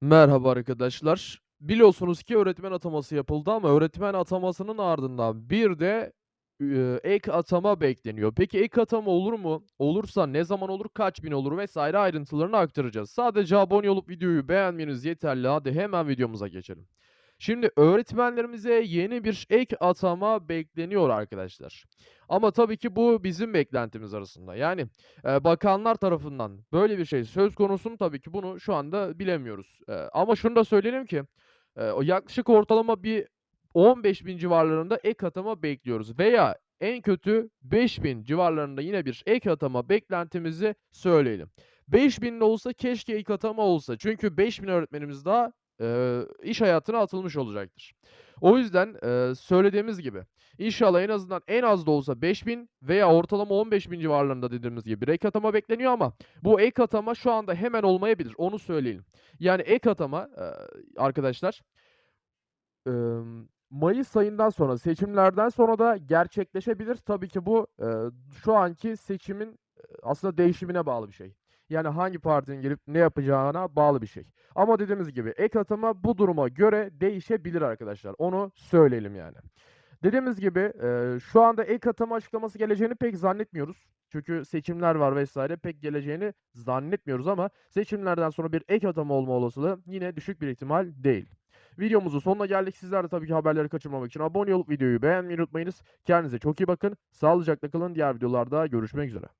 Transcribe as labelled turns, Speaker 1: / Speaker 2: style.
Speaker 1: Merhaba arkadaşlar. Biliyorsunuz ki öğretmen ataması yapıldı ama öğretmen atamasının ardından bir de, eee, ek atama bekleniyor. Peki ek atama olur mu? Olursa ne zaman olur, kaç bin olur vs. ayrıntılarını aktaracağız. Sadece abone olup videoyu beğenmeniz yeterli. Hadi hemen videomuza geçelim. Şimdi öğretmenlerimize yeni bir ek atama bekleniyor arkadaşlar. Ama tabii ki bu bizim beklentimiz arasında. Yani, eee, bakanlar tarafından böyle bir şey söz konusu mu? Tabii ki bunu şu anda bilemiyoruz. Eee, ama şunu da söyleyelim ki, o yaklaşık ortalama bir 15.000 civarlarında ek atama bekliyoruz veya en kötü 5.000 civarlarında yine bir ek atama beklentimizi söyleyelim. 5.000 de olsa keşke ek atama olsa. Çünkü 5.000 öğretmenimiz daha, iş hayatına atılmış olacaktır. O yüzden, söylediğimiz gibi inşallah en azından en az da olsa 5.000 veya ortalama 15.000 civarlarında dediğimiz gibi bir ek atama bekleniyor ama bu ek atama şu anda hemen olmayabilir, onu söyleyelim. Yani ek atama, arkadaşlar mayıs ayından sonra, seçimlerden sonra da gerçekleşebilir. Tabii ki bu, şu anki seçimin, aslında değişimine bağlı bir şey. Yani hangi partinin gelip ne yapacağına bağlı bir şey. Ama dediğimiz gibi ek atama bu duruma göre değişebilir arkadaşlar. Onu söyleyelim yani. Dediğimiz gibi, eee, şu anda ek atama açıklaması geleceğini pek zannetmiyoruz. Çünkü seçimler var vs. pek geleceğini zannetmiyoruz ama seçimlerden sonra bir ek atama olma olasılığı yine düşük bir ihtimal değil. Videomuzun sonuna geldik. Sizler de tabii ki haberleri kaçırmamak için abone olup videoyu beğenmeyi unutmayınız. Kendinize çok iyi bakın. Sağlıcakla kalın. Diğer videolarda görüşmek üzere.